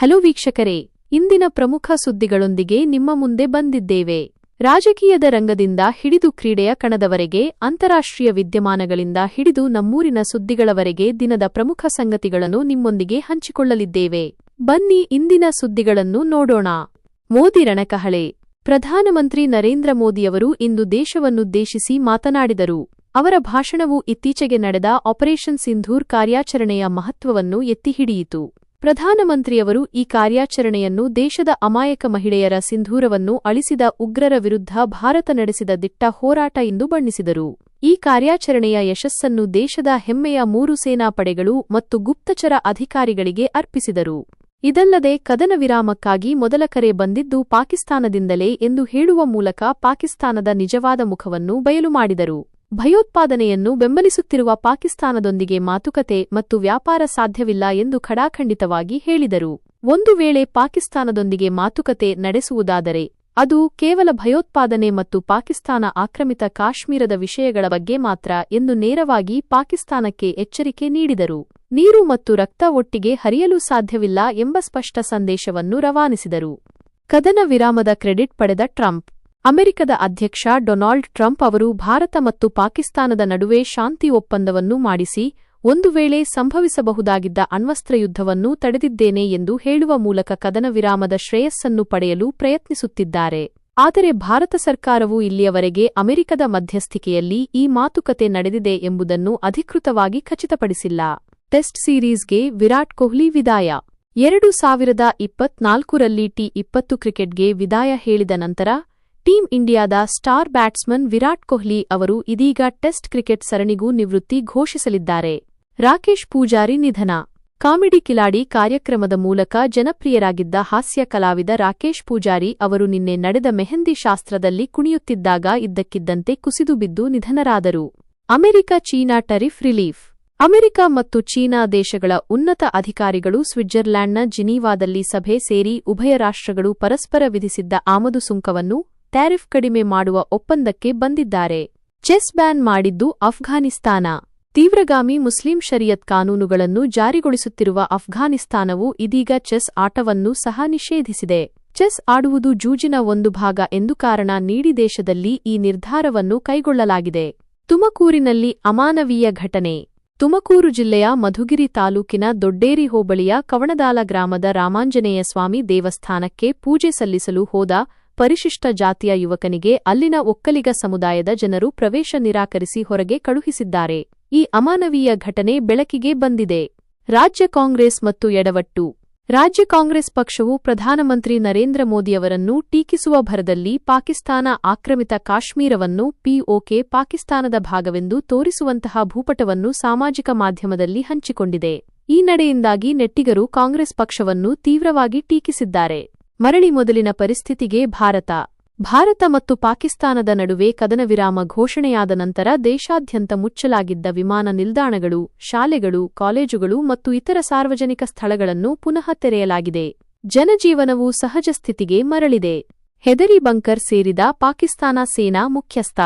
Hello ವೀಕ್ಷಕರೇ, ಇಂದಿನ ಪ್ರಮುಖ ಸುದ್ದಿಗಳೊಂದಿಗೆ ನಿಮ್ಮ ಮುಂದೆ ಬಂದಿದ್ದೇವೆ. ರಾಜಕೀಯದ ರಂಗದಿಂದ ಹಿಡಿದು ಕ್ರೀಡೆಯ ಕಣದವರೆಗೆ, ಅಂತಾರಾಷ್ಟ್ರೀಯ ವಿದ್ಯಮಾನಗಳಿಂದ ಹಿಡಿದು ನಮ್ಮೂರಿನ ಸುದ್ದಿಗಳವರೆಗೆ ದಿನದ ಪ್ರಮುಖ ಸಂಗತಿಗಳನ್ನು ನಿಮ್ಮೊಂದಿಗೆ ಹಂಚಿಕೊಳ್ಳಲಿದ್ದೇವೆ. ಬನ್ನಿ ಇಂದಿನ ಸುದ್ದಿಗಳನ್ನು ನೋಡೋಣ. ಮೋದಿ ರಣಕಹಳೆ. ಪ್ರಧಾನಮಂತ್ರಿ ನರೇಂದ್ರ ಮೋದಿಯವರು ಇಂದು ದೇಶವನ್ನುದ್ದೇಶಿಸಿ ಮಾತನಾಡಿದರು. ಅವರ ಭಾಷಣವು ಇತ್ತೀಚೆಗೆ ನಡೆದ ಆಪರೇಷನ್ ಸಿಂಧೂರ್ ಕಾರ್ಯಾಚರಣೆಯ ಮಹತ್ವವನ್ನು ಎತ್ತಿಹಿಡಿಯಿತು. ಪ್ರಧಾನಮಂತ್ರಿಯವರು ಈ ಕಾರ್ಯಾಚರಣೆಯನ್ನು ದೇಶದ ಅಮಾಯಕ ಮಹಿಳೆಯರ ಸಿಂಧೂರವನ್ನು ಅಳಿಸಿದ ಉಗ್ರರ ವಿರುದ್ಧ ಭಾರತ ನಡೆಸಿದ ದಿಟ್ಟ ಹೋರಾಟ ಎಂದು ಬಣ್ಣಿಸಿದರು. ಈ ಕಾರ್ಯಾಚರಣೆಯ ಯಶಸ್ಸನ್ನು ದೇಶದ ಹೆಮ್ಮೆಯ ಮೂರು ಸೇನಾಪಡೆಗಳು ಮತ್ತು ಗುಪ್ತಚರ ಅಧಿಕಾರಿಗಳಿಗೆ ಅರ್ಪಿಸಿದರು. ಇದಲ್ಲದೆ ಕದನ ವಿರಾಮಕ್ಕಾಗಿ ಮೊದಲ ಕರೆ ಬಂದಿದ್ದು ಪಾಕಿಸ್ತಾನದಿಂದಲೇ ಎಂದು ಹೇಳುವ ಮೂಲಕ ಪಾಕಿಸ್ತಾನದ ನಿಜವಾದ ಮುಖವನ್ನು ಬಯಲು ಮಾಡಿದರು. ಭಯೋತ್ಪಾದನೆಯನ್ನು ಬೆಂಬಲಿಸುತ್ತಿರುವ ಪಾಕಿಸ್ತಾನದೊಂದಿಗೆ ಮಾತುಕತೆ ಮತ್ತು ವ್ಯಾಪಾರ ಸಾಧ್ಯವಿಲ್ಲ ಎಂದು ಖಡಾಖಂಡಿತವಾಗಿ ಹೇಳಿದರು. ಒಂದು ವೇಳೆ ಪಾಕಿಸ್ತಾನದೊಂದಿಗೆ ಮಾತುಕತೆ ನಡೆಸುವುದಾದರೆ, ಅದು ಕೇವಲ ಭಯೋತ್ಪಾದನೆ ಮತ್ತು ಪಾಕಿಸ್ತಾನ ಆಕ್ರಮಿತ ಕಾಶ್ಮೀರದ ವಿಷಯಗಳ ಬಗ್ಗೆ ಮಾತ್ರ ಎಂದು ನೇರವಾಗಿ ಪಾಕಿಸ್ತಾನಕ್ಕೆ ಎಚ್ಚರಿಕೆ ನೀಡಿದರು. ನೀರು ಮತ್ತು ರಕ್ತ ಒಟ್ಟಿಗೆ ಹರಿಯಲು ಸಾಧ್ಯವಿಲ್ಲ ಎಂಬ ಸ್ಪಷ್ಟ ಸಂದೇಶವನ್ನು ರವಾನಿಸಿದರು. ಕದನ ವಿರಾಮದ ಕ್ರೆಡಿಟ್ ಪಡೆದ ಟ್ರಂಪ್ ಅಮೆರಿಕದ ಅಧ್ಯಕ್ಷ ಡೊನಾಲ್ಡ್ ಟ್ರಂಪ್ ಅವರು ಭಾರತ ಮತ್ತು ಪಾಕಿಸ್ತಾನದ ನಡುವೆ ಶಾಂತಿ ಒಪ್ಪಂದವನ್ನು ಮಾಡಿಸಿ, ಒಂದು ವೇಳೆ ಸಂಭವಿಸಬಹುದಾಗಿದ್ದ ಅಣ್ವಸ್ತ್ರ ಯುದ್ಧವನ್ನು ತಡೆದಿದ್ದೇನೆ ಎಂದು ಹೇಳುವ ಮೂಲಕ ಕದನ ವಿರಾಮದ ಶ್ರೇಯಸ್ಸನ್ನು ಪಡೆಯಲು ಪ್ರಯತ್ನಿಸುತ್ತಿದ್ದಾರೆ. ಆದರೆ ಭಾರತ ಸರ್ಕಾರವು ಇಲ್ಲಿಯವರೆಗೆ ಅಮೆರಿಕದ ಮಧ್ಯಸ್ಥಿಕೆಯಲ್ಲಿ ಈ ಮಾತುಕತೆ ನಡೆದಿದೆ ಎಂಬುದನ್ನು ಅಧಿಕೃತವಾಗಿ ಖಚಿತಪಡಿಸಿಲ್ಲ. ಟೆಸ್ಟ್ ಸೀರೀಸ್ಗೆ ವಿರಾಟ್ ಕೊಹ್ಲಿ ವಿದಾಯ. ಎರಡು ಸಾವಿರದ ಇಪ್ಪತ್ನಾಲ್ಕರಲ್ಲಿ ಟಿ ಇಪ್ಪತ್ತು ಕ್ರಿಕೆಟ್ಗೆ ವಿದಾಯ ಹೇಳಿದ ನಂತರ ಟೀಂ ಇಂಡಿಯಾದ ಸ್ಟಾರ್ ಬ್ಯಾಟ್ಸ್ಮನ್ ವಿರಾಟ್ ಕೊಹ್ಲಿ ಅವರು ಇದೀಗ ಟೆಸ್ಟ್ ಕ್ರಿಕೆಟ್ ಸರಣಿಗೂ ನಿವೃತ್ತಿ ಘೋಷಿಸಲಿದ್ದಾರೆ. ರಾಕೇಶ್ ಪೂಜಾರಿ ನಿಧನ. ಕಾಮಿಡಿ ಕಿಲಾಡಿ ಕಾರ್ಯಕ್ರಮದ ಮೂಲಕ ಜನಪ್ರಿಯರಾಗಿದ್ದ ಹಾಸ್ಯ ಕಲಾವಿದ ರಾಕೇಶ್ ಪೂಜಾರಿ ಅವರು ನಿನ್ನೆ ನಡೆದ ಮೆಹಂದಿ ಶಾಸ್ತ್ರದಲ್ಲಿ ಕುಣಿಯುತ್ತಿದ್ದಾಗ ಇದ್ದಕ್ಕಿದ್ದಂತೆ ಕುಸಿದು ಬಿದ್ದು ನಿಧನರಾದರು. America China tariff relief. America ಮತ್ತು ಚೀನಾ ದೇಶಗಳ ಉನ್ನತ ಅಧಿಕಾರಿಗಳು ಸ್ವಿಟ್ಜರ್ಲ್ಯಾಂಡ್ನ ಜಿನೀವಾದಲ್ಲಿ ಸಭೆ ಸೇರಿ ಉಭಯ ರಾಷ್ಟ್ರಗಳು ಪರಸ್ಪರ ವಿಧಿಸಿದ್ದ ಆಮದು ಸುಂಕವನ್ನು ಟ್ಯಾರಿಫ್ ಕಡಿಮೆ ಮಾಡುವ ಒಪ್ಪಂದಕ್ಕೆ ಬಂದಿದ್ದಾರೆ. ಚೆಸ್ ಬ್ಯಾನ್ ಮಾಡಿದ್ದು ಅಫ್ಘಾನಿಸ್ತಾನ ತೀವ್ರಗಾಮಿ ಮುಸ್ಲಿಂ ಶರಿಯತ್ ಕಾನೂನುಗಳನ್ನು ಜಾರಿಗೊಳಿಸುತ್ತಿರುವ ಅಫ್ಘಾನಿಸ್ತಾನವು ಇದೀಗ ಚೆಸ್ ಆಟವನ್ನು ಸಹ ನಿಷೇಧಿಸಿದೆ. ಚೆಸ್ ಆಡುವುದು ಜೂಜಿನ ಒಂದು ಭಾಗ ಎಂದು ಕಾರಣ ನೀಡಿ ದೇಶದಲ್ಲಿ ಈ ನಿರ್ಧಾರವನ್ನು ಕೈಗೊಳ್ಳಲಾಗಿದೆ. ತುಮಕೂರಿನಲ್ಲಿ ಅಮಾನವೀಯ ಘಟನೆ. ತುಮಕೂರು ಜಿಲ್ಲೆಯ ಮಧುಗಿರಿ ತಾಲೂಕಿನ ದೊಡ್ಡೇರಿ ಹೋಬಳಿಯ ಕವಣದಾಲ ಗ್ರಾಮದ ರಾಮಾಂಜನೇಯ ಸ್ವಾಮಿ ದೇವಸ್ಥಾನಕ್ಕೆ ಪೂಜೆ ಸಲ್ಲಿಸಲು ಹೋದ ಪರಿಶಿಷ್ಟ ಜಾತಿಯ ಯುವಕನಿಗೆ ಅಲ್ಲಿನ ಒಕ್ಕಲಿಗ ಸಮುದಾಯದ ಜನರು ಪ್ರವೇಶ ನಿರಾಕರಿಸಿ ಹೊರಗೆ ಕಳುಹಿಸಿದ್ದಾರೆ. ಈ ಅಮಾನವೀಯ ಘಟನೆ ಬೆಳಕಿಗೆ ಬಂದಿದೆ. ರಾಜ್ಯ ಕಾಂಗ್ರೆಸ್ ಮತ್ತು ಎಡವಟ್ಟು. ರಾಜ್ಯ ಕಾಂಗ್ರೆಸ್ ಪಕ್ಷವು ಪ್ರಧಾನಮಂತ್ರಿ ನರೇಂದ್ರ ಮೋದಿಯವರನ್ನು ಟೀಕಿಸುವ ಭರದಲ್ಲಿ ಪಾಕಿಸ್ತಾನ ಆಕ್ರಮಿತ ಕಾಶ್ಮೀರವನ್ನು ಪಿಒಕೆ ಪಾಕಿಸ್ತಾನದ ಭಾಗವೆಂದು ತೋರಿಸುವಂತಹ ಭೂಪಟವನ್ನು ಸಾಮಾಜಿಕ ಮಾಧ್ಯಮದಲ್ಲಿ ಹಂಚಿಕೊಂಡಿದೆ. ಈ ನಡೆಯಿಂದಾಗಿ ನೆಟ್ಟಿಗರು ಕಾಂಗ್ರೆಸ್ ಪಕ್ಷವನ್ನು ತೀವ್ರವಾಗಿ ಟೀಕಿಸಿದ್ದಾರೆ. ಮರಳಿ ಮೊದಲಿನ ಪರಿಸ್ಥಿತಿಗೆ ಭಾರತ. ಭಾರತ ಮತ್ತು ಪಾಕಿಸ್ತಾನದ ನಡುವೆ ಕದನ ವಿರಾಮ ಘೋಷಣೆಯಾದ ನಂತರ ದೇಶಾದ್ಯಂತ ಮುಚ್ಚಲಾಗಿದ್ದ ವಿಮಾನ ನಿಲ್ದಾಣಗಳು, ಶಾಲೆಗಳು, ಕಾಲೇಜುಗಳು ಮತ್ತು ಇತರ ಸಾರ್ವಜನಿಕ ಸ್ಥಳಗಳನ್ನು ಪುನಃ ತೆರೆಯಲಾಗಿದೆ. ಜನಜೀವನವು ಸಹಜ ಸ್ಥಿತಿಗೆ ಮರಳಿದೆ. ಹೆದರಿ ಬಂಕರ್ ಸೇರಿದ ಪಾಕಿಸ್ತಾನ ಸೇನಾ ಮುಖ್ಯಸ್ಥ.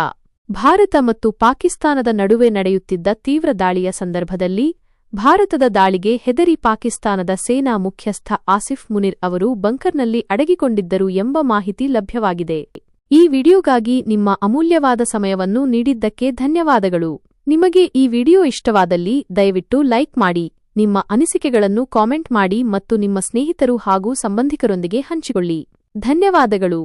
ಭಾರತ ಮತ್ತು ಪಾಕಿಸ್ತಾನದ ನಡುವೆ ನಡೆಯುತ್ತಿದ್ದ ತೀವ್ರ ದಾಳಿಯ ಸಂದರ್ಭದಲ್ಲಿ ಭಾರತದ ದಾಳಿಗೆ ಹೆದರಿ ಪಾಕಿಸ್ತಾನದ ಸೇನಾ ಮುಖ್ಯಸ್ಥ ಆಸಿಫ್ ಮುನಿರ್ ಅವರು ಬಂಕರ್ನಲ್ಲಿ ಅಡಗಿಕೊಂಡಿದ್ದರು ಎಂಬ ಮಾಹಿತಿ ಲಭ್ಯವಾಗಿದೆ. ಈ ವಿಡಿಯೋಗಾಗಿ ನಿಮ್ಮ ಅಮೂಲ್ಯವಾದ ಸಮಯವನ್ನು ನೀಡಿದ್ದಕ್ಕೆ ಧನ್ಯವಾದಗಳು. ನಿಮಗೆ ಈ ವಿಡಿಯೋ ಇಷ್ಟವಾದಲ್ಲಿ ದಯವಿಟ್ಟು ಲೈಕ್ ಮಾಡಿ, ನಿಮ್ಮ ಅನಿಸಿಕೆಗಳನ್ನು ಕಾಮೆಂಟ್ ಮಾಡಿ ಮತ್ತು ನಿಮ್ಮ ಸ್ನೇಹಿತರು ಹಾಗೂ ಸಂಬಂಧಿಕರೊಂದಿಗೆ ಹಂಚಿಕೊಳ್ಳಿ. ಧನ್ಯವಾದಗಳು.